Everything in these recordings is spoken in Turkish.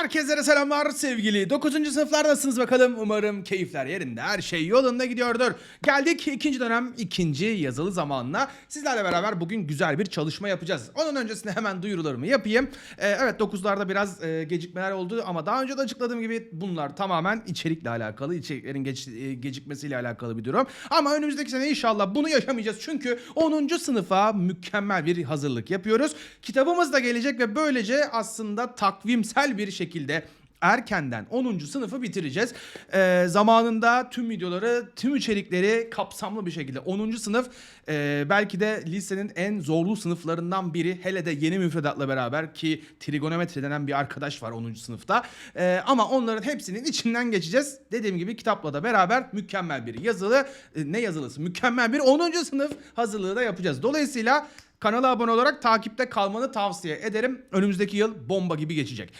Herkese selamlar sevgili 9. sınıflardasınız bakalım. Umarım keyifler yerinde, her şey yolunda gidiyordur. Geldik ikinci dönem ikinci yazılı zamanına. Sizlerle beraber bugün güzel bir çalışma yapacağız. Onun öncesinde hemen duyurularımı yapayım. Ee, evet 9'larda biraz e, gecikmeler oldu ama daha önce de açıkladığım gibi bunlar tamamen içerikle alakalı, içeriklerin geç, e, gecikmesiyle alakalı bir durum. Ama önümüzdeki sene inşallah bunu yaşamayacağız. Çünkü 10. sınıfa mükemmel bir hazırlık yapıyoruz. Kitabımız da gelecek ve böylece aslında takvimsel bir şekilde erkenden 10. sınıfı bitireceğiz. Ee, zamanında tüm videoları, tüm içerikleri kapsamlı bir şekilde 10. sınıf e, belki de lisenin en zorlu sınıflarından biri. Hele de yeni müfredatla beraber ki trigonometri denen bir arkadaş var 10. sınıfta. Ee, ama onların hepsinin içinden geçeceğiz. Dediğim gibi kitapla da beraber mükemmel bir yazılı, e, ne yazılısı? Mükemmel bir 10. sınıf hazırlığı da yapacağız. Dolayısıyla Kanala abone olarak takipte kalmanı tavsiye ederim. Önümüzdeki yıl bomba gibi geçecek.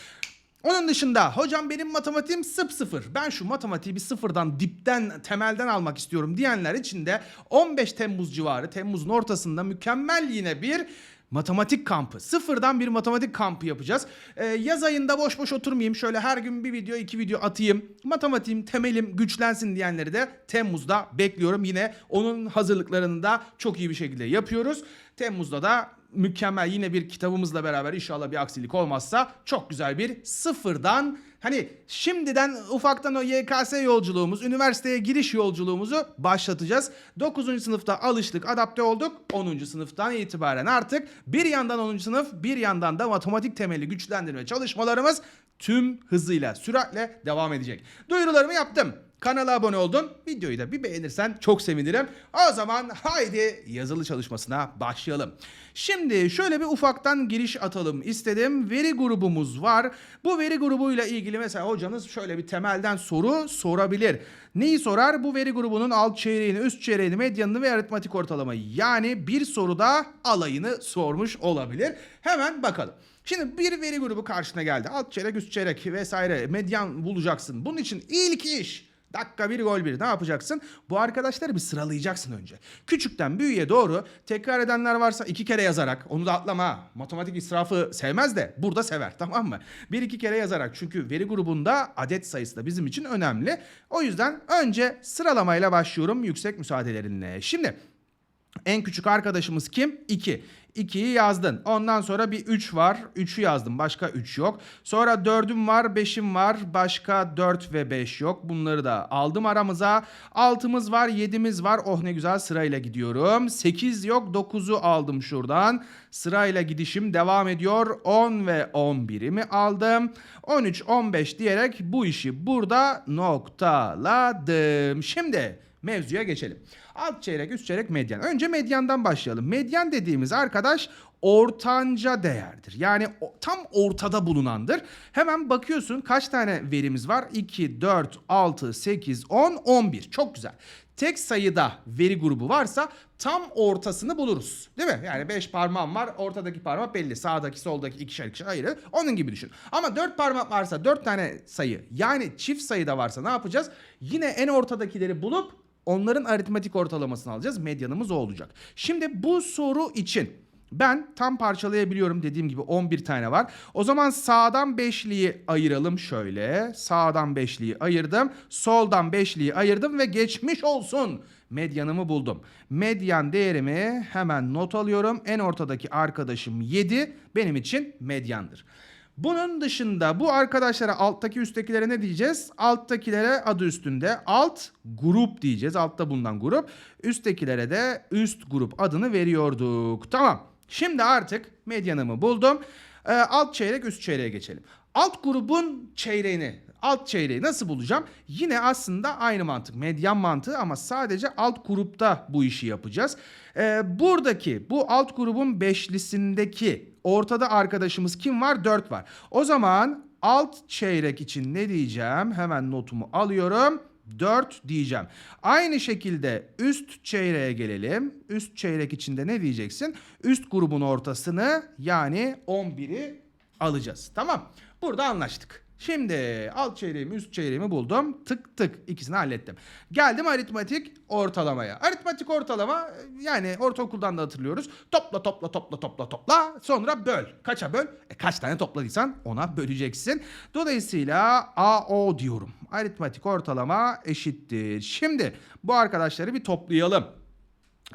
Onun dışında hocam benim matematiğim sıp sıfır. Ben şu matematiği bir sıfırdan dipten temelden almak istiyorum diyenler için de 15 Temmuz civarı Temmuz'un ortasında mükemmel yine bir matematik kampı. Sıfırdan bir matematik kampı yapacağız. Ee, yaz ayında boş boş oturmayayım. Şöyle her gün bir video iki video atayım. Matematiğim temelim güçlensin diyenleri de Temmuz'da bekliyorum. Yine onun hazırlıklarını da çok iyi bir şekilde yapıyoruz. Temmuz'da da mükemmel yine bir kitabımızla beraber inşallah bir aksilik olmazsa çok güzel bir sıfırdan hani şimdiden ufaktan o YKS yolculuğumuz, üniversiteye giriş yolculuğumuzu başlatacağız. 9. sınıfta alıştık, adapte olduk. 10. sınıftan itibaren artık bir yandan 10. sınıf, bir yandan da matematik temeli güçlendirme çalışmalarımız tüm hızıyla, süratle devam edecek. Duyurularımı yaptım. Kanala abone oldun. Videoyu da bir beğenirsen çok sevinirim. O zaman haydi yazılı çalışmasına başlayalım. Şimdi şöyle bir ufaktan giriş atalım istedim. Veri grubumuz var. Bu veri grubuyla ilgili mesela hocanız şöyle bir temelden soru sorabilir. Neyi sorar? Bu veri grubunun alt çeyreğini, üst çeyreğini, medyanını ve aritmatik ortalamayı. Yani bir soruda alayını sormuş olabilir. Hemen bakalım. Şimdi bir veri grubu karşına geldi. Alt çeyrek, üst çeyrek vesaire medyan bulacaksın. Bunun için ilk iş Dakika bir gol bir ne yapacaksın? Bu arkadaşları bir sıralayacaksın önce. Küçükten büyüğe doğru tekrar edenler varsa iki kere yazarak onu da atlama. Matematik israfı sevmez de burada sever tamam mı? Bir iki kere yazarak çünkü veri grubunda adet sayısı da bizim için önemli. O yüzden önce sıralamayla başlıyorum yüksek müsaadelerinle. Şimdi en küçük arkadaşımız kim? 2. 2'yi yazdın. Ondan sonra bir 3 var. 3'ü yazdım. Başka 3 yok. Sonra 4'üm var. 5'im var. Başka 4 ve 5 yok. Bunları da aldım aramıza. 6'mız var. 7'miz var. Oh ne güzel sırayla gidiyorum. 8 yok. 9'u aldım şuradan. Sırayla gidişim devam ediyor. 10 ve 11'imi aldım. 13, 15 diyerek bu işi burada noktaladım. Şimdi mevzuya geçelim. Alt çeyrek, üst çeyrek, medyan. Önce medyandan başlayalım. Medyan dediğimiz arkadaş ortanca değerdir. Yani tam ortada bulunandır. Hemen bakıyorsun kaç tane verimiz var? 2, 4, 6, 8, 10, 11. Çok güzel. Tek sayıda veri grubu varsa tam ortasını buluruz. Değil mi? Yani 5 parmağım var. Ortadaki parmak belli. Sağdaki soldaki ikişer ikişer ayrı. Onun gibi düşün. Ama 4 parmak varsa 4 tane sayı yani çift sayıda varsa ne yapacağız? Yine en ortadakileri bulup onların aritmetik ortalamasını alacağız. Medyanımız o olacak. Şimdi bu soru için ben tam parçalayabiliyorum dediğim gibi 11 tane var. O zaman sağdan 5'liyi ayıralım şöyle. Sağdan 5'liyi ayırdım. Soldan 5'liyi ayırdım ve geçmiş olsun. Medyanımı buldum. Medyan değerimi hemen not alıyorum. En ortadaki arkadaşım 7 benim için medyandır. Bunun dışında bu arkadaşlara alttaki üsttekilere ne diyeceğiz? Alttakilere adı üstünde alt grup diyeceğiz. Altta bulunan grup. Üsttekilere de üst grup adını veriyorduk. Tamam. Şimdi artık medyanımı buldum. Ee, alt çeyrek üst çeyreğe geçelim. Alt grubun çeyreğini alt çeyreği nasıl bulacağım? Yine aslında aynı mantık. Medyan mantığı ama sadece alt grupta bu işi yapacağız. Ee, buradaki bu alt grubun beşlisindeki ortada arkadaşımız kim var? 4 var. O zaman alt çeyrek için ne diyeceğim? Hemen notumu alıyorum. 4 diyeceğim. Aynı şekilde üst çeyreğe gelelim. Üst çeyrek içinde ne diyeceksin? Üst grubun ortasını yani 11'i alacağız. Tamam. Burada anlaştık. Şimdi alt çeyreğimi üst çeyreğimi buldum. Tık tık ikisini hallettim. Geldim aritmatik ortalamaya. Aritmatik ortalama yani ortaokuldan da hatırlıyoruz. Topla topla topla topla topla sonra böl. Kaça böl? E, kaç tane topladıysan ona böleceksin. Dolayısıyla AO diyorum. Aritmatik ortalama eşittir. Şimdi bu arkadaşları bir toplayalım.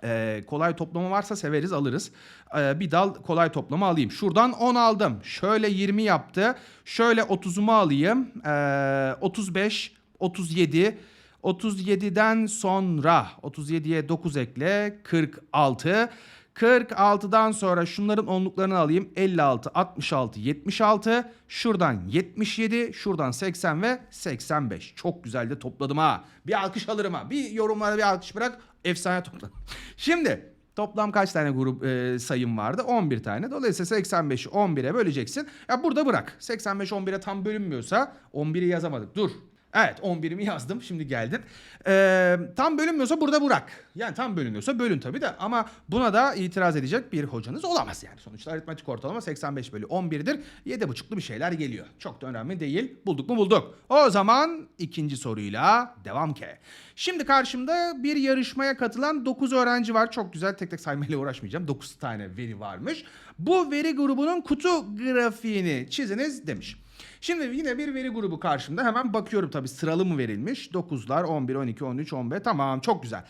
Ee, kolay toplama varsa severiz alırız. Ee, bir dal kolay toplama alayım. Şuradan 10 aldım. Şöyle 20 yaptı. Şöyle 30'umu alayım. Ee, 35, 37. 37'den sonra 37'ye 9 ekle 46. 46'dan sonra şunların onluklarını alayım. 56, 66, 76. Şuradan 77, şuradan 80 ve 85. Çok güzel de topladım ha. Bir alkış alırım ha. Bir yorumlara bir alkış bırak. Efsane topladım. Şimdi toplam kaç tane grup e, sayım vardı? 11 tane. Dolayısıyla 85'i 11'e böleceksin. Ya burada bırak. 85 11'e tam bölünmüyorsa 11'i yazamadık. Dur. Evet 11'imi yazdım şimdi geldin. Ee, tam bölünmüyorsa burada bırak. Yani tam bölünüyorsa bölün tabii de ama buna da itiraz edecek bir hocanız olamaz yani. Sonuçta aritmetik ortalama 85 bölü 11'dir. 7,5'lu bir şeyler geliyor. Çok da önemli değil. Bulduk mu bulduk. O zaman ikinci soruyla devam ki. Şimdi karşımda bir yarışmaya katılan 9 öğrenci var. Çok güzel tek tek saymayla uğraşmayacağım. 9 tane veri varmış. Bu veri grubunun kutu grafiğini çiziniz demiş. Şimdi yine bir veri grubu karşımda. Hemen bakıyorum tabii sıralı mı verilmiş? 9'lar, 11, 12, 13, 15. Tamam çok güzel.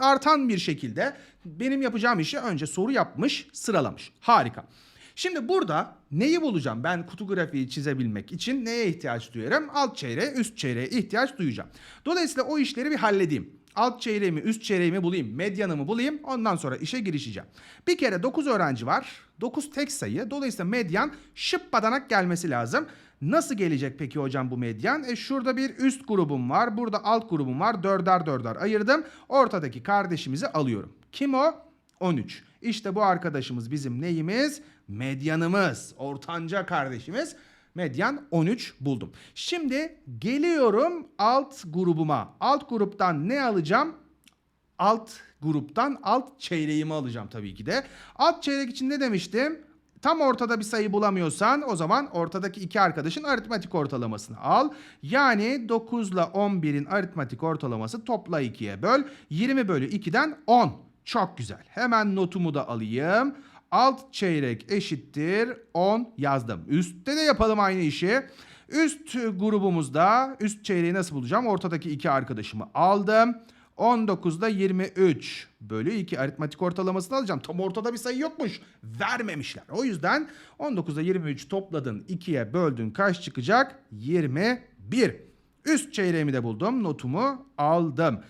Artan bir şekilde benim yapacağım işi önce soru yapmış, sıralamış. Harika. Şimdi burada neyi bulacağım? Ben kutu grafiği çizebilmek için neye ihtiyaç duyarım? Alt çeyreğe, üst çeyreğe ihtiyaç duyacağım. Dolayısıyla o işleri bir halledeyim. Alt çeyreğimi, üst çeyreğimi bulayım, medyanımı bulayım. Ondan sonra işe girişeceğim. Bir kere 9 öğrenci var. 9 tek sayı. Dolayısıyla medyan şıp badanak gelmesi lazım. Nasıl gelecek peki hocam bu medyan? E şurada bir üst grubum var. Burada alt grubum var. Dörder dörder ayırdım. Ortadaki kardeşimizi alıyorum. Kim o? 13. İşte bu arkadaşımız bizim neyimiz? Medyanımız. Ortanca kardeşimiz. Medyan 13 buldum. Şimdi geliyorum alt grubuma. Alt gruptan ne alacağım? Alt gruptan alt çeyreğimi alacağım tabii ki de. Alt çeyrek için ne demiştim? Tam ortada bir sayı bulamıyorsan o zaman ortadaki iki arkadaşın aritmatik ortalamasını al. Yani 9 ile 11'in aritmatik ortalaması topla 2'ye böl. 20 bölü 2'den 10. Çok güzel. Hemen notumu da alayım. Alt çeyrek eşittir 10 yazdım. Üstte de yapalım aynı işi. Üst grubumuzda üst çeyreği nasıl bulacağım? Ortadaki iki arkadaşımı aldım. 19'da 23 bölü 2 aritmatik ortalamasını alacağım. Tam ortada bir sayı yokmuş. Vermemişler. O yüzden 19'da 23 topladın 2'ye böldün kaç çıkacak? 21. Üst çeyreğimi de buldum. Notumu aldım.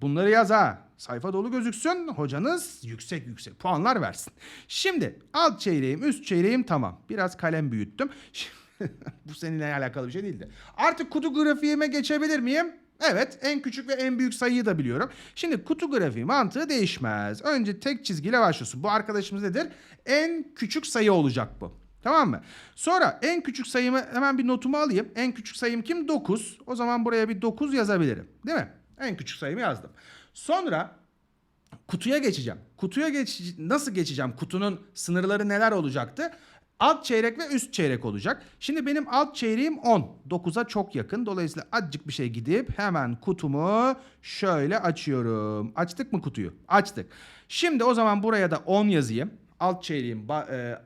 Bunları yaz ha. Sayfa dolu gözüksün. Hocanız yüksek yüksek puanlar versin. Şimdi alt çeyreğim, üst çeyreğim tamam. Biraz kalem büyüttüm. Bu seninle alakalı bir şey değildi. Artık kutu grafiğime geçebilir miyim? Evet en küçük ve en büyük sayıyı da biliyorum. Şimdi kutu grafiği mantığı değişmez. Önce tek çizgiyle başlıyorsun. Bu arkadaşımız nedir? En küçük sayı olacak bu. Tamam mı? Sonra en küçük sayımı hemen bir notumu alayım. En küçük sayım kim? 9. O zaman buraya bir 9 yazabilirim. Değil mi? En küçük sayımı yazdım. Sonra kutuya geçeceğim. Kutuya geç nasıl geçeceğim? Kutunun sınırları neler olacaktı? Alt çeyrek ve üst çeyrek olacak. Şimdi benim alt çeyreğim 10. 9'a çok yakın. Dolayısıyla azıcık bir şey gidip hemen kutumu şöyle açıyorum. Açtık mı kutuyu? Açtık. Şimdi o zaman buraya da 10 yazayım. Alt çeyreğim e,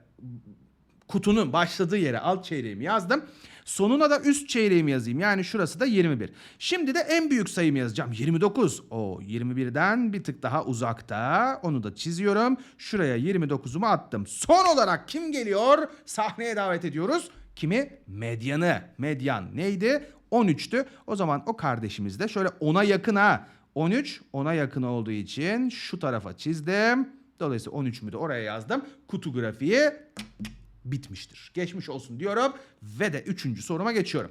kutunun başladığı yere alt çeyreğimi yazdım. Sonuna da üst çeyreğimi yazayım. Yani şurası da 21. Şimdi de en büyük sayımı yazacağım. 29. O 21'den bir tık daha uzakta. Onu da çiziyorum. Şuraya 29'umu attım. Son olarak kim geliyor? Sahneye davet ediyoruz. Kimi? Medyanı. Medyan neydi? 13'tü. O zaman o kardeşimiz de şöyle 10'a yakın ha. 13 10'a yakın olduğu için şu tarafa çizdim. Dolayısıyla 13'ümü de oraya yazdım. Kutu grafiği bitmiştir. Geçmiş olsun diyorum ve de üçüncü soruma geçiyorum.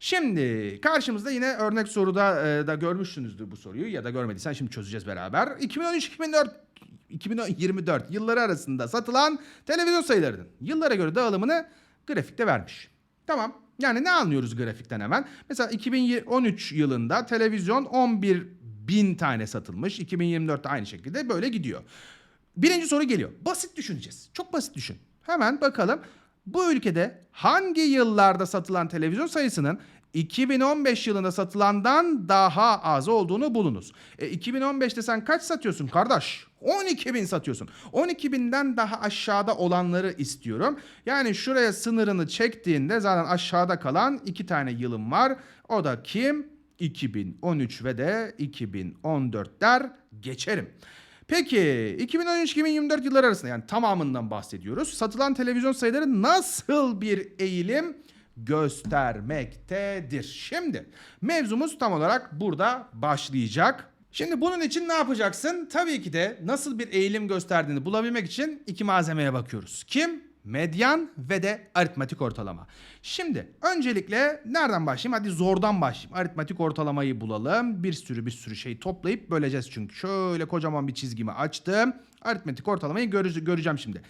Şimdi karşımızda yine örnek soruda e, da görmüşsünüzdür bu soruyu ya da görmediysen şimdi çözeceğiz beraber. 2013-2004 2024 yılları arasında satılan televizyon sayılarının yıllara göre dağılımını grafikte vermiş. Tamam. Yani ne anlıyoruz grafikten hemen? Mesela 2013 yılında televizyon 11 bin tane satılmış. 2024'te aynı şekilde böyle gidiyor. Birinci soru geliyor. Basit düşüneceğiz. Çok basit düşün. Hemen bakalım. Bu ülkede hangi yıllarda satılan televizyon sayısının 2015 yılında satılandan daha az olduğunu bulunuz. E, 2015'te sen kaç satıyorsun kardeş? 12 bin satıyorsun. 12 binden daha aşağıda olanları istiyorum. Yani şuraya sınırını çektiğinde zaten aşağıda kalan iki tane yılım var. O da kim? 2013 ve de 2014 der geçerim. Peki 2013-2024 yılları arasında yani tamamından bahsediyoruz. Satılan televizyon sayıları nasıl bir eğilim göstermektedir? Şimdi mevzumuz tam olarak burada başlayacak. Şimdi bunun için ne yapacaksın? Tabii ki de nasıl bir eğilim gösterdiğini bulabilmek için iki malzemeye bakıyoruz. Kim? Medyan ve de aritmatik ortalama. Şimdi öncelikle nereden başlayayım? Hadi zordan başlayayım. Aritmatik ortalamayı bulalım. Bir sürü bir sürü şey toplayıp böleceğiz çünkü. Şöyle kocaman bir çizgimi açtım. Aritmetik ortalamayı göre- göreceğim şimdi.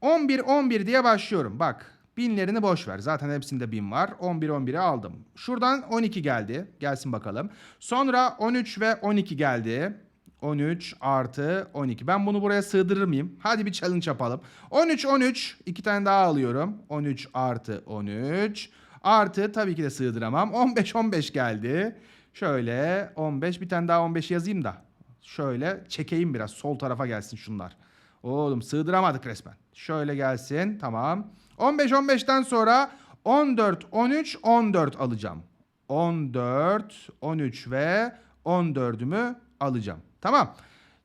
11 11 diye başlıyorum. Bak binlerini boş ver. Zaten hepsinde bin var. 11 11'i aldım. Şuradan 12 geldi. Gelsin bakalım. Sonra 13 ve 12 geldi. 13 artı 12. Ben bunu buraya sığdırır mıyım? Hadi bir challenge yapalım. 13 13. iki tane daha alıyorum. 13 artı 13. Artı tabii ki de sığdıramam. 15 15 geldi. Şöyle 15 bir tane daha 15 yazayım da. Şöyle çekeyim biraz. Sol tarafa gelsin şunlar. Oğlum sığdıramadık resmen. Şöyle gelsin. Tamam. 15 15'ten sonra 14 13 14 alacağım. 14 13 ve 14'ümü alacağım. Tamam.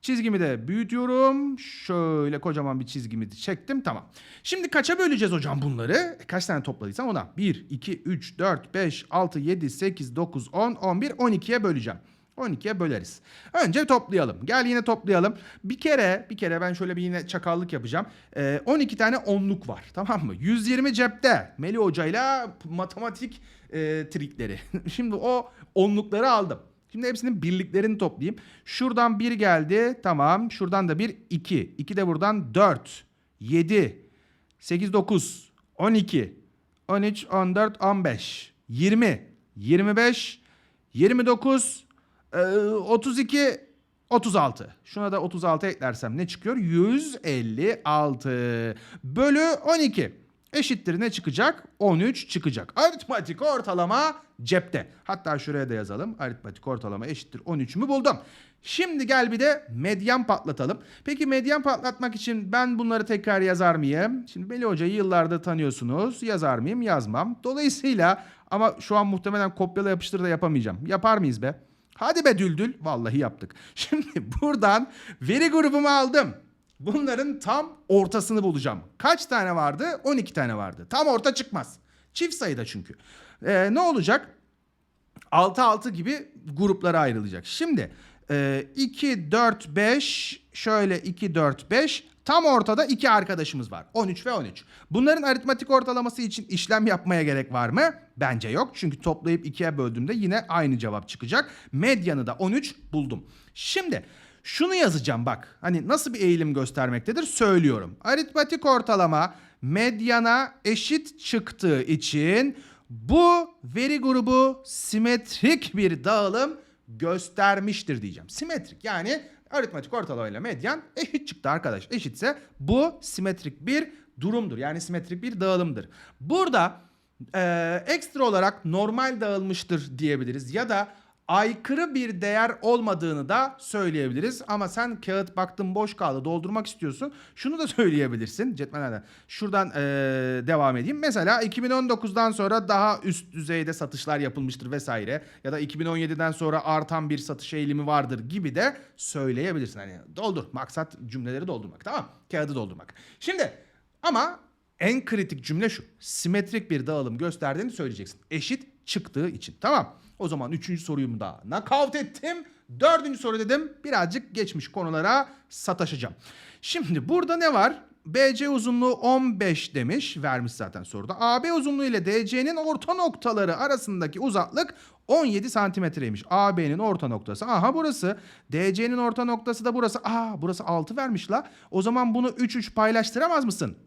Çizgimi de büyütüyorum. Şöyle kocaman bir çizgimi çektim. Tamam. Şimdi kaça böleceğiz hocam bunları? E, Kaç tane topladıysam ona. 1, 2, 3, 4, 5, 6, 7, 8, 9, 10, 11, 12'ye böleceğim. 12'ye böleriz. Önce toplayalım. Gel yine toplayalım. Bir kere bir kere ben şöyle bir yine çakallık yapacağım. Ee, 12 tane onluk var. Tamam mı? 120 cepte. Melih hocayla matematik e, trikleri. Şimdi o onlukları aldım. Şimdi hepsinin birliklerini toplayayım. Şuradan 1 geldi. Tamam. Şuradan da 1, 2. 2 de buradan 4, 7, 8, 9, 12, 13, 14, 15, 20, 25, 29, ee, 32 36. Şuna da 36 eklersem ne çıkıyor? 156 bölü 12 eşittir ne çıkacak? 13 çıkacak. Aritmatik ortalama cepte. Hatta şuraya da yazalım. Aritmatik ortalama eşittir 13 mü buldum. Şimdi gel bir de medyan patlatalım. Peki medyan patlatmak için ben bunları tekrar yazar mıyım? Şimdi Beli Hoca'yı yıllardır tanıyorsunuz. Yazar mıyım? Yazmam. Dolayısıyla ama şu an muhtemelen kopyala yapıştır da yapamayacağım. Yapar mıyız be? Hadi be düldül. Vallahi yaptık. Şimdi buradan veri grubumu aldım. Bunların tam ortasını bulacağım. Kaç tane vardı? 12 tane vardı. Tam orta çıkmaz. Çift sayıda çünkü. Ee, ne olacak? 6-6 gibi gruplara ayrılacak. Şimdi e, 2, 4, 5 şöyle 2, 4, 5 tam ortada iki arkadaşımız var. 13 ve 13. Bunların aritmatik ortalaması için işlem yapmaya gerek var mı? Bence yok. Çünkü toplayıp ikiye böldüğümde yine aynı cevap çıkacak. Medyanı da 13 buldum. Şimdi şunu yazacağım bak. Hani nasıl bir eğilim göstermektedir söylüyorum. Aritmatik ortalama medyana eşit çıktığı için bu veri grubu simetrik bir dağılım göstermiştir diyeceğim. Simetrik yani aritmatik ortalama ile medyan eşit çıktı arkadaş. Eşitse bu simetrik bir durumdur. Yani simetrik bir dağılımdır. Burada e, ekstra olarak normal dağılmıştır diyebiliriz ya da aykırı bir değer olmadığını da söyleyebiliriz. Ama sen kağıt baktın boş kaldı doldurmak istiyorsun. Şunu da söyleyebilirsin. Cetvellerden. Şuradan eee, devam edeyim. Mesela 2019'dan sonra daha üst düzeyde satışlar yapılmıştır vesaire. Ya da 2017'den sonra artan bir satış eğilimi vardır gibi de söyleyebilirsin. Hani doldur. Maksat cümleleri doldurmak. Tamam. Kağıdı doldurmak. Şimdi ama en kritik cümle şu. Simetrik bir dağılım gösterdiğini söyleyeceksin. Eşit çıktığı için. Tamam. O zaman üçüncü soruyu da nakavt ettim. Dördüncü soru dedim. Birazcık geçmiş konulara sataşacağım. Şimdi burada ne var? BC uzunluğu 15 demiş. Vermiş zaten soruda. AB uzunluğu ile DC'nin orta noktaları arasındaki uzaklık 17 santimetreymiş. AB'nin orta noktası. Aha burası. DC'nin orta noktası da burası. Aa burası 6 vermiş la. O zaman bunu 3-3 paylaştıramaz mısın?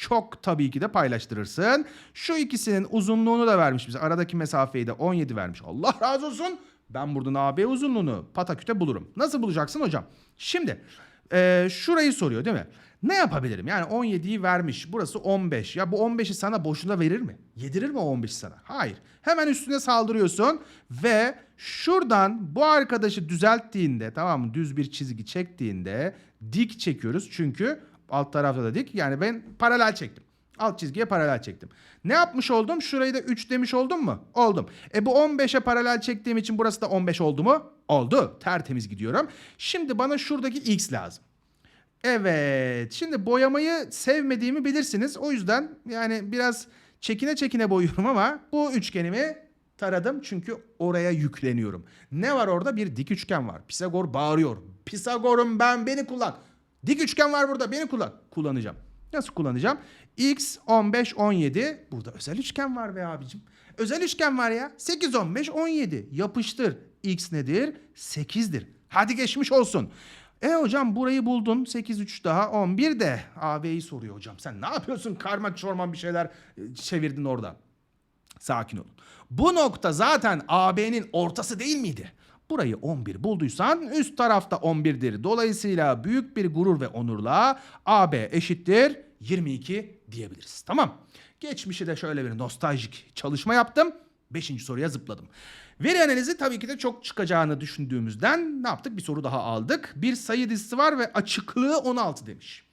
Çok tabii ki de paylaştırırsın. Şu ikisinin uzunluğunu da vermiş bize. Aradaki mesafeyi de 17 vermiş. Allah razı olsun. Ben buradan AB uzunluğunu pataküte bulurum. Nasıl bulacaksın hocam? Şimdi e, şurayı soruyor değil mi? Ne yapabilirim? Yani 17'yi vermiş. Burası 15. Ya bu 15'i sana boşuna verir mi? Yedirir mi o 15'i sana? Hayır. Hemen üstüne saldırıyorsun ve şuradan bu arkadaşı düzelttiğinde tamam mı? Düz bir çizgi çektiğinde dik çekiyoruz. Çünkü alt tarafta da dik. Yani ben paralel çektim. Alt çizgiye paralel çektim. Ne yapmış oldum? Şurayı da 3 demiş oldum mu? Oldum. E bu 15'e paralel çektiğim için burası da 15 oldu mu? Oldu. Tertemiz gidiyorum. Şimdi bana şuradaki x lazım. Evet. Şimdi boyamayı sevmediğimi bilirsiniz. O yüzden yani biraz çekine çekine boyuyorum ama bu üçgenimi taradım çünkü oraya yükleniyorum. Ne var orada? Bir dik üçgen var. Pisagor bağırıyor. Pisagor'um ben beni kullan. Dik üçgen var burada beni kullan. Kullanacağım. Nasıl kullanacağım? X 15 17. Burada özel üçgen var be abicim. Özel üçgen var ya. 8 15 17. Yapıştır. X nedir? 8'dir. Hadi geçmiş olsun. E hocam burayı buldun. 8 3 daha 11 de. AB'yi soruyor hocam. Sen ne yapıyorsun? Karma çorman bir şeyler e, çevirdin orada. Sakin olun. Bu nokta zaten AB'nin ortası değil miydi? Burayı 11 bulduysan üst tarafta 11'dir. Dolayısıyla büyük bir gurur ve onurla AB eşittir 22 diyebiliriz. Tamam. Geçmişi de şöyle bir nostaljik çalışma yaptım. Beşinci soruya zıpladım. Veri analizi tabii ki de çok çıkacağını düşündüğümüzden ne yaptık? Bir soru daha aldık. Bir sayı dizisi var ve açıklığı 16 demiş.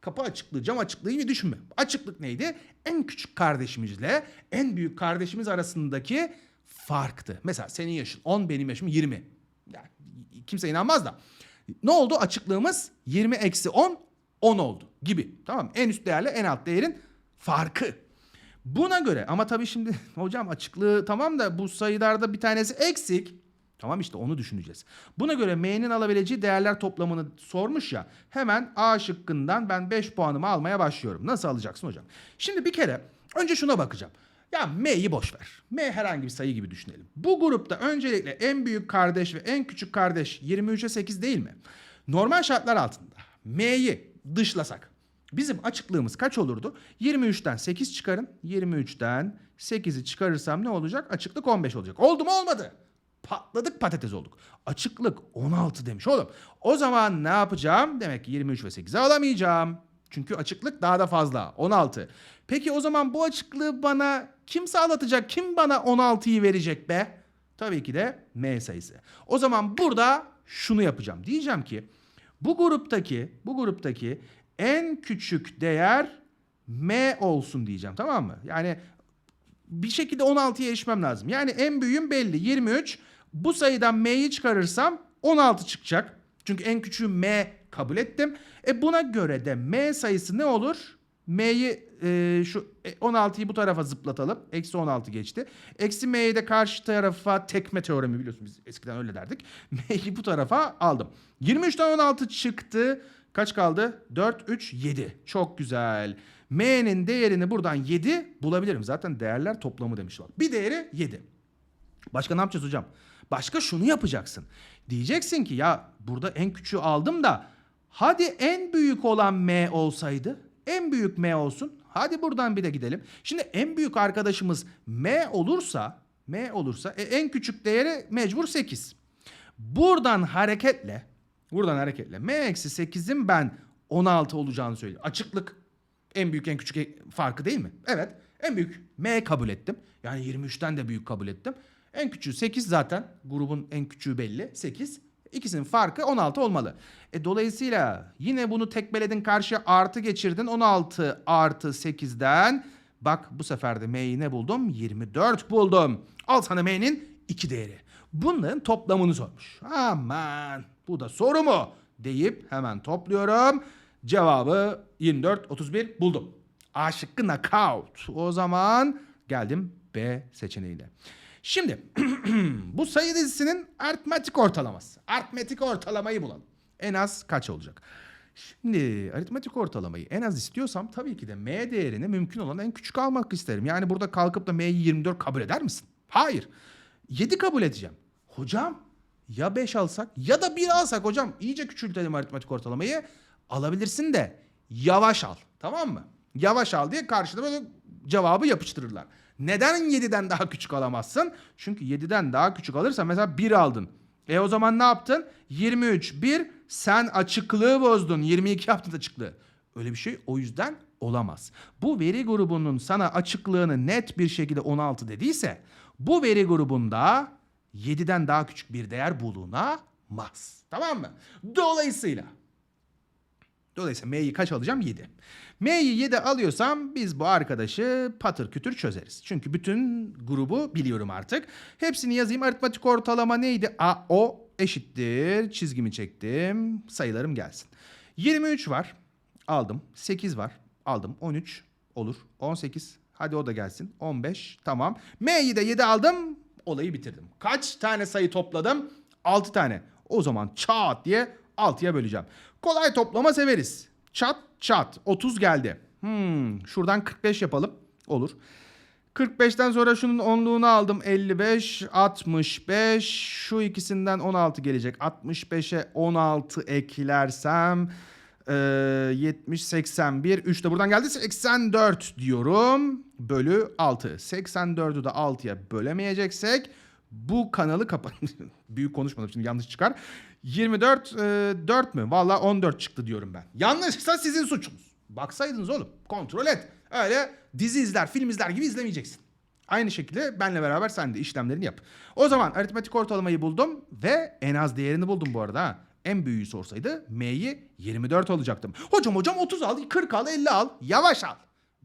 Kapı açıklığı, cam açıklığı gibi düşünme. Açıklık neydi? En küçük kardeşimizle en büyük kardeşimiz arasındaki farktı. Mesela senin yaşın 10, benim yaşım 20. Yani kimse inanmaz da. Ne oldu? Açıklığımız 20 eksi 10, 10 oldu gibi. Tamam? En üst değerle en alt değerin farkı. Buna göre ama tabii şimdi hocam açıklığı tamam da bu sayılarda bir tanesi eksik. Tamam işte onu düşüneceğiz. Buna göre M'nin alabileceği değerler toplamını sormuş ya. Hemen A şıkkından ben 5 puanımı almaya başlıyorum. Nasıl alacaksın hocam? Şimdi bir kere önce şuna bakacağım. Ya M'yi boş ver. M herhangi bir sayı gibi düşünelim. Bu grupta öncelikle en büyük kardeş ve en küçük kardeş 23'e 8 değil mi? Normal şartlar altında M'yi dışlasak bizim açıklığımız kaç olurdu? 23'ten 8 çıkarın. 23'ten 8'i çıkarırsam ne olacak? Açıklık 15 olacak. Oldu mu olmadı? Patladık patates olduk. Açıklık 16 demiş oğlum. O zaman ne yapacağım? Demek ki 23 ve 8'e alamayacağım. Çünkü açıklık daha da fazla. 16. Peki o zaman bu açıklığı bana kim sağlatacak? Kim bana 16'yı verecek be? Tabii ki de M sayısı. O zaman burada şunu yapacağım. Diyeceğim ki bu gruptaki bu gruptaki en küçük değer M olsun diyeceğim. Tamam mı? Yani bir şekilde 16'ya erişmem lazım. Yani en büyüğüm belli 23. Bu sayıdan M'yi çıkarırsam 16 çıkacak. Çünkü en küçüğü M kabul ettim. E buna göre de M sayısı ne olur? M'yi e, şu e, 16'yı bu tarafa zıplatalım. Eksi 16 geçti. Eksi M'yi de karşı tarafa tekme teoremi biliyorsun biz eskiden öyle derdik. M'yi bu tarafa aldım. 23'ten 16 çıktı. Kaç kaldı? 4, 3, 7. Çok güzel. M'nin değerini buradan 7 bulabilirim. Zaten değerler toplamı demiş var. Bir değeri 7. Başka ne yapacağız hocam? Başka şunu yapacaksın. Diyeceksin ki ya burada en küçüğü aldım da hadi en büyük olan M olsaydı en büyük M olsun. Hadi buradan bir de gidelim. Şimdi en büyük arkadaşımız M olursa M olursa e, en küçük değeri mecbur 8. Buradan hareketle buradan hareketle M eksi 8'in ben 16 olacağını söylüyor. Açıklık en büyük en küçük farkı değil mi? Evet. En büyük M kabul ettim. Yani 23'ten de büyük kabul ettim. En küçüğü 8 zaten. Grubun en küçüğü belli. 8. İkisinin farkı 16 olmalı. E dolayısıyla yine bunu tekmeledin karşıya artı geçirdin. 16 artı 8'den bak bu sefer de M'yi ne buldum? 24 buldum. Al sana M'nin 2 değeri. Bunların toplamını sormuş. Aman bu da soru mu? Deyip hemen topluyorum. Cevabı 24 31 buldum. A şıkkı knockout. O zaman geldim B seçeneğiyle. Şimdi bu sayı dizisinin aritmetik ortalaması. Aritmetik ortalamayı bulalım. En az kaç olacak? Şimdi aritmetik ortalamayı en az istiyorsam tabii ki de M değerini mümkün olan en küçük almak isterim. Yani burada kalkıp da M'yi 24 kabul eder misin? Hayır. 7 kabul edeceğim. Hocam ya 5 alsak ya da 1 alsak hocam iyice küçültelim aritmetik ortalamayı. Alabilirsin de yavaş al. Tamam mı? Yavaş al diye karşıda böyle cevabı yapıştırırlar. Neden 7'den daha küçük alamazsın? Çünkü 7'den daha küçük alırsan mesela 1 aldın. E o zaman ne yaptın? 23, 1 sen açıklığı bozdun. 22 yaptın açıklığı. Öyle bir şey o yüzden olamaz. Bu veri grubunun sana açıklığını net bir şekilde 16 dediyse bu veri grubunda 7'den daha küçük bir değer bulunamaz. Tamam mı? Dolayısıyla Dolayısıyla M'yi kaç alacağım? 7. M'yi 7 alıyorsam biz bu arkadaşı patır kütür çözeriz. Çünkü bütün grubu biliyorum artık. Hepsini yazayım. Aritmatik ortalama neydi? A, O eşittir. Çizgimi çektim. Sayılarım gelsin. 23 var. Aldım. 8 var. Aldım. 13 olur. 18. Hadi o da gelsin. 15. Tamam. M'yi de 7 aldım. Olayı bitirdim. Kaç tane sayı topladım? 6 tane. O zaman çat diye 6'ya böleceğim. Kolay toplama severiz. Çat çat 30 geldi. Hmm, şuradan 45 yapalım. Olur. 45'ten sonra şunun onluğunu aldım 55, 65. Şu ikisinden 16 gelecek. 65'e 16 eklersem e, 70, 81. 3 de buradan geldi 84 diyorum. Bölü 6. 84'ü de 6'ya bölemeyeceksek bu kanalı kapat. Büyük konuşmadım şimdi yanlış çıkar. 24 e, 4 mü? Valla 14 çıktı diyorum ben. Yanlışsa sizin suçunuz. Baksaydınız oğlum. Kontrol et. Öyle dizi izler, film izler gibi izlemeyeceksin. Aynı şekilde benle beraber sen de işlemlerini yap. O zaman aritmetik ortalamayı buldum ve en az değerini buldum bu arada. En büyüğü sorsaydı M'yi 24 alacaktım. Hocam hocam 30 al, 40 al, 50 al. Yavaş al.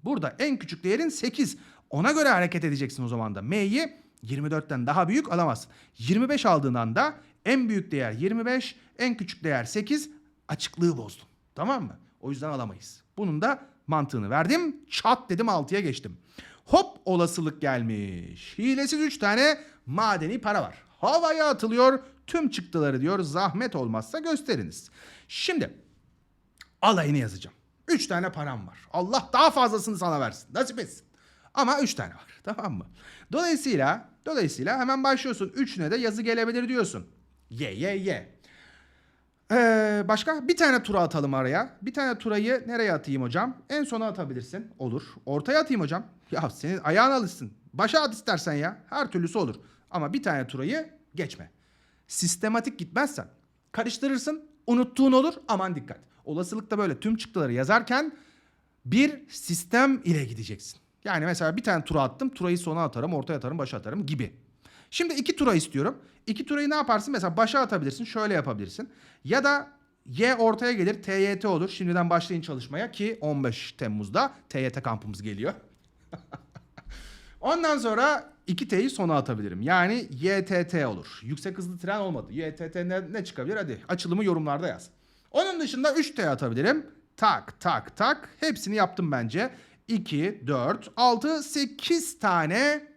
Burada en küçük değerin 8. Ona göre hareket edeceksin o zaman da. M'yi 24'ten daha büyük alamazsın. 25 aldığın anda en büyük değer 25, en küçük değer 8. Açıklığı bozdun. Tamam mı? O yüzden alamayız. Bunun da mantığını verdim. Çat dedim 6'ya geçtim. Hop olasılık gelmiş. Hilesiz 3 tane madeni para var. Havaya atılıyor. Tüm çıktıları diyor zahmet olmazsa gösteriniz. Şimdi alayını yazacağım. 3 tane param var. Allah daha fazlasını sana versin. Nasip etsin. Ama 3 tane var. Tamam mı? Dolayısıyla dolayısıyla hemen başlıyorsun. 3'üne de yazı gelebilir diyorsun. Ye ye ye. Ee, başka bir tane tura atalım araya. Bir tane turayı nereye atayım hocam? En sona atabilirsin. Olur. Ortaya atayım hocam. Ya senin ayağın alışsın. Başa at istersen ya. Her türlüsü olur. Ama bir tane turayı geçme. Sistematik gitmezsen karıştırırsın. Unuttuğun olur. Aman dikkat. Olasılıkta böyle tüm çıktıları yazarken bir sistem ile gideceksin. Yani mesela bir tane tura attım. Turayı sona atarım, ortaya atarım, başa atarım gibi. Şimdi iki tura istiyorum. İki turayı ne yaparsın? Mesela başa atabilirsin. Şöyle yapabilirsin. Ya da Y ortaya gelir. TYT olur. Şimdiden başlayın çalışmaya ki 15 Temmuz'da TYT kampımız geliyor. Ondan sonra 2T'yi sona atabilirim. Yani YTT olur. Yüksek hızlı tren olmadı. YTT ne, ne çıkabilir? Hadi açılımı yorumlarda yaz. Onun dışında 3T atabilirim. Tak tak tak. Hepsini yaptım bence. 2, 4, 6, 8 tane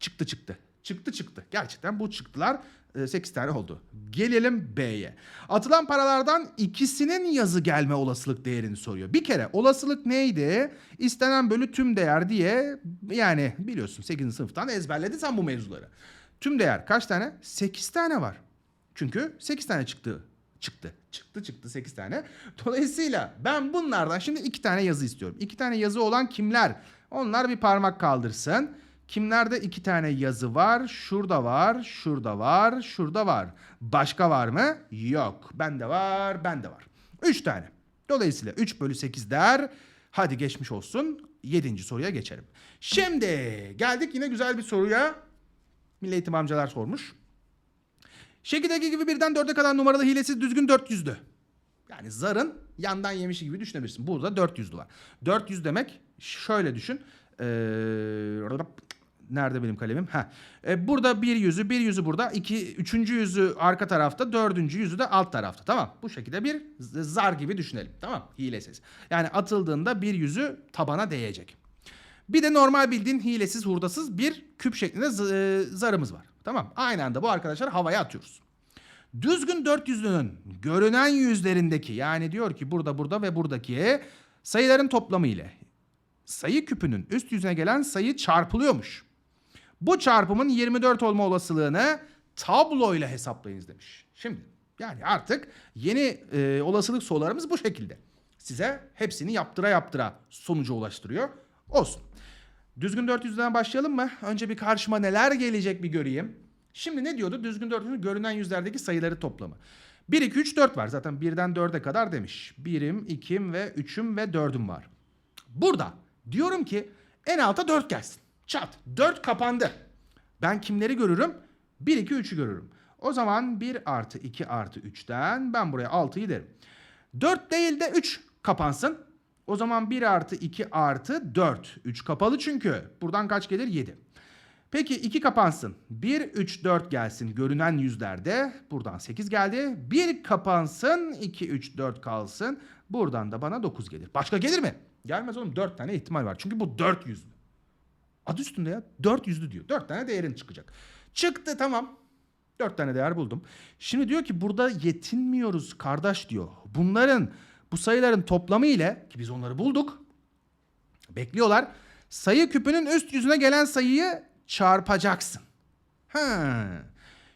çıktı çıktı. Çıktı çıktı. Gerçekten bu çıktılar 8 tane oldu. Gelelim B'ye. Atılan paralardan ikisinin yazı gelme olasılık değerini soruyor. Bir kere olasılık neydi? İstenen bölü tüm değer diye yani biliyorsun 8. sınıftan ezberledin sen bu mevzuları. Tüm değer kaç tane? 8 tane var. Çünkü 8 tane çıktı. Çıktı. Çıktı çıktı 8 tane. Dolayısıyla ben bunlardan şimdi 2 tane yazı istiyorum. 2 tane yazı olan kimler? Onlar bir parmak kaldırsın. Kimlerde iki tane yazı var? Şurada var, şurada var, şurada var. Başka var mı? Yok. Bende var, bende var. Üç tane. Dolayısıyla 3 bölü 8 der. Hadi geçmiş olsun. Yedinci soruya geçelim. Şimdi geldik yine güzel bir soruya. Milli Eğitim amcalar sormuş. Şekildeki gibi birden dörde kadar numaralı hilesiz düzgün 400'dü. Yani zarın yandan yemişi gibi düşünebilirsin. Burada 400'lü var. 400 demek şöyle düşün. Ee, nerede benim kalemim? Ha. Ee, burada bir yüzü, bir yüzü burada, iki, üçüncü yüzü arka tarafta, dördüncü yüzü de alt tarafta. Tamam. Bu şekilde bir zar gibi düşünelim. Tamam. Hilesiz. Yani atıldığında bir yüzü tabana değecek. Bir de normal bildiğin hilesiz, hurdasız bir küp şeklinde e, zarımız var. Tamam. Aynı anda bu arkadaşlar havaya atıyoruz. Düzgün dört yüzlünün görünen yüzlerindeki yani diyor ki burada burada ve buradaki sayıların toplamı ile sayı küpünün üst yüzüne gelen sayı çarpılıyormuş. Bu çarpımın 24 olma olasılığını tabloyla hesaplayınız demiş. Şimdi yani artık yeni e, olasılık sorularımız bu şekilde. Size hepsini yaptıra yaptıra sonuca ulaştırıyor. Olsun. Düzgün 400'den başlayalım mı? Önce bir karşıma neler gelecek bir göreyim. Şimdi ne diyordu? Düzgün 400'ün görünen yüzlerdeki sayıları toplamı. 1, 2, 3, 4 var. Zaten 1'den 4'e kadar demiş. 1'im, 2'im ve 3'üm ve 4'üm var. Burada diyorum ki en alta 4 gelsin. Çat. 4 kapandı. Ben kimleri görürüm? 1, 2, 3'ü görürüm. O zaman 1 artı 2 artı 3'ten ben buraya 6'yı derim. 4 değil de 3 kapansın. O zaman 1 artı 2 artı 4. 3 kapalı çünkü. Buradan kaç gelir? 7. Peki 2 kapansın. 1, 3, 4 gelsin görünen yüzlerde. Buradan 8 geldi. 1 kapansın. 2, 3, 4 kalsın. Buradan da bana 9 gelir. Başka gelir mi? Gelmez oğlum. 4 tane ihtimal var. Çünkü bu 4 yüzlü. Adı üstünde ya. 4 yüzlü diyor. 4 tane değerin çıkacak. Çıktı tamam. 4 tane değer buldum. Şimdi diyor ki burada yetinmiyoruz kardeş diyor. Bunların bu sayıların toplamı ile ki biz onları bulduk. Bekliyorlar. Sayı küpünün üst yüzüne gelen sayıyı çarpacaksın. Ha.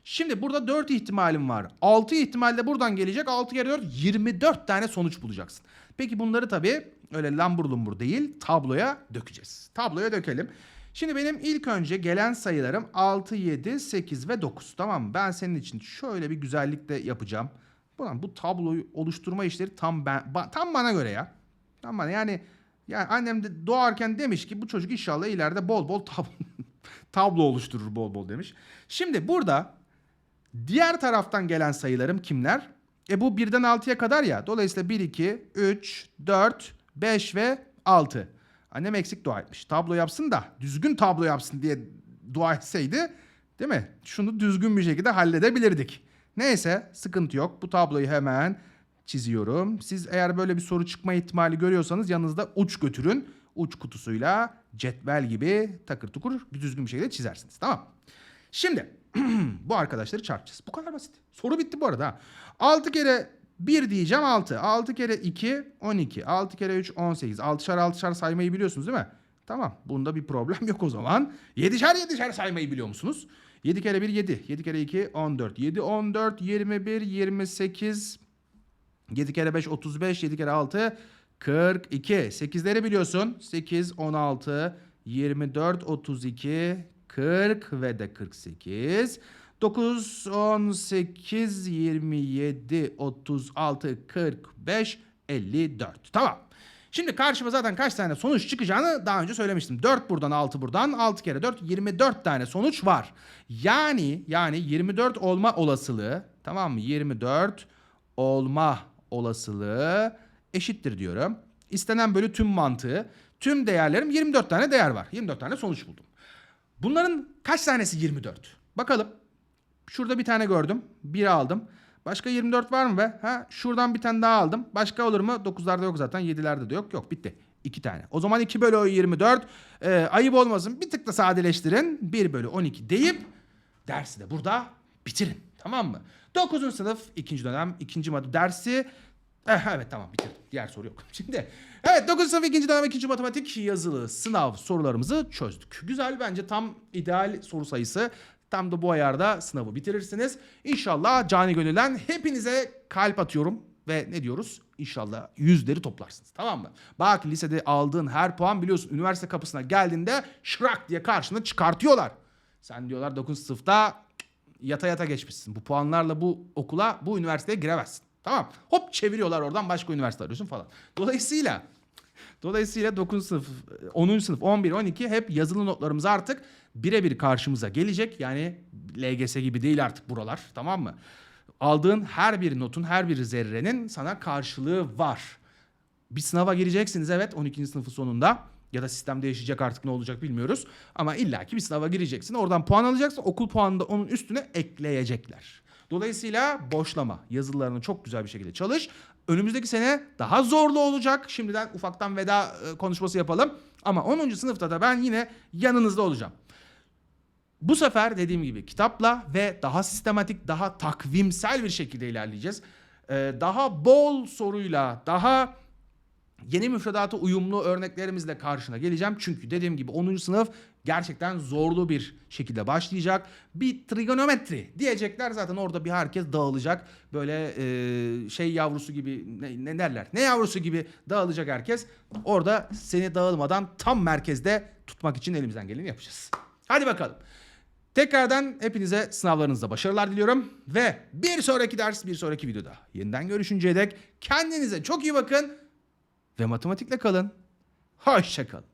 Şimdi burada 4 ihtimalim var. 6 ihtimal de buradan gelecek. 6 kere 4 24 tane sonuç bulacaksın. Peki bunları tabii öyle lambur lumbur değil tabloya dökeceğiz. Tabloya dökelim. Şimdi benim ilk önce gelen sayılarım 6, 7, 8 ve 9. Tamam mı? Ben senin için şöyle bir güzellikle yapacağım. Ulan bu tabloyu oluşturma işleri tam ben ba- tam bana göre ya. Tam bana yani yani annem de doğarken demiş ki bu çocuk inşallah ileride bol bol tab tablo oluşturur bol bol demiş. Şimdi burada diğer taraftan gelen sayılarım kimler? E bu birden 6'ya kadar ya. Dolayısıyla 1, 2, 3, 4, 5 ve 6. Annem eksik dua etmiş. Tablo yapsın da düzgün tablo yapsın diye dua etseydi değil mi? Şunu düzgün bir şekilde halledebilirdik. Neyse sıkıntı yok. Bu tabloyu hemen çiziyorum. Siz eğer böyle bir soru çıkma ihtimali görüyorsanız yanınızda uç götürün. Uç kutusuyla cetvel gibi takır tukur düzgün bir şekilde çizersiniz. Tamam. Şimdi bu arkadaşları çarpacağız. Bu kadar basit. Soru bitti bu arada. ha. 6 kere 1 diyeceğim 6. 6 kere 2 12. 6 kere 3 18. 6'şar 6'şar saymayı biliyorsunuz değil mi? Tamam. Bunda bir problem yok o zaman. 7'şer 7'şer saymayı biliyor musunuz? 7 kere 1 7. 7 kere 2 14. 7 14 21 28 7 kere 5 35, 7 kere 6 42. 8'leri biliyorsun. 8, 16, 24, 32, 40 ve de 48. 9, 18, 27, 36, 45, 54. Tamam. Şimdi karşıma zaten kaç tane sonuç çıkacağını daha önce söylemiştim. 4 buradan 6 buradan 6 kere 4 24 tane sonuç var. Yani yani 24 olma olasılığı tamam mı? 24 olma olasılığı eşittir diyorum. İstenen bölü tüm mantığı. Tüm değerlerim 24 tane değer var. 24 tane sonuç buldum. Bunların kaç tanesi 24? Bakalım. Şurada bir tane gördüm. Bir aldım. Başka 24 var mı be? Ha, şuradan bir tane daha aldım. Başka olur mu? 9'larda yok zaten. 7'lerde de yok. Yok bitti. 2 tane. O zaman 2 bölü 24. Ee, ayıp olmasın. Bir tık da sadeleştirin. 1 bölü 12 deyip dersi de burada bitirin. Tamam mı? 9. sınıf 2. dönem 2. madde dersi Eh, evet tamam bitirdim. Diğer soru yok. Şimdi evet 9. sınıf 2. dönem 2. matematik yazılı sınav sorularımızı çözdük. Güzel bence tam ideal soru sayısı. Tam da bu ayarda sınavı bitirirsiniz. İnşallah cani gönülden hepinize kalp atıyorum. Ve ne diyoruz? İnşallah yüzleri toplarsınız. Tamam mı? Bak lisede aldığın her puan biliyorsun üniversite kapısına geldiğinde şırak diye karşına çıkartıyorlar. Sen diyorlar 9. sınıfta yata yata geçmişsin. Bu puanlarla bu okula, bu üniversiteye giremezsin. Tamam. Hop çeviriyorlar oradan başka üniversite arıyorsun falan. Dolayısıyla Dolayısıyla 9. sınıf, 10. sınıf, 11, 12 hep yazılı notlarımız artık birebir karşımıza gelecek. Yani LGS gibi değil artık buralar tamam mı? Aldığın her bir notun, her bir zerrenin sana karşılığı var. Bir sınava gireceksiniz evet 12. sınıfın sonunda. Ya da sistem değişecek artık ne olacak bilmiyoruz. Ama illaki bir sınava gireceksin. Oradan puan alacaksın. Okul puanını da onun üstüne ekleyecekler. Dolayısıyla boşlama. Yazılarını çok güzel bir şekilde çalış. Önümüzdeki sene daha zorlu olacak. Şimdiden ufaktan veda e, konuşması yapalım. Ama 10. sınıfta da ben yine yanınızda olacağım. Bu sefer dediğim gibi kitapla ve daha sistematik, daha takvimsel bir şekilde ilerleyeceğiz. Ee, daha bol soruyla, daha yeni müfredata uyumlu örneklerimizle karşına geleceğim. Çünkü dediğim gibi 10. sınıf gerçekten zorlu bir şekilde başlayacak. Bir trigonometri diyecekler zaten orada bir herkes dağılacak. Böyle e, şey yavrusu gibi ne, ne derler? Ne yavrusu gibi dağılacak herkes. Orada seni dağılmadan tam merkezde tutmak için elimizden geleni yapacağız. Hadi bakalım. Tekrardan hepinize sınavlarınızda başarılar diliyorum. Ve bir sonraki ders, bir sonraki videoda yeniden görüşünceye dek kendinize çok iyi bakın ve matematikle kalın. Hoşçakalın.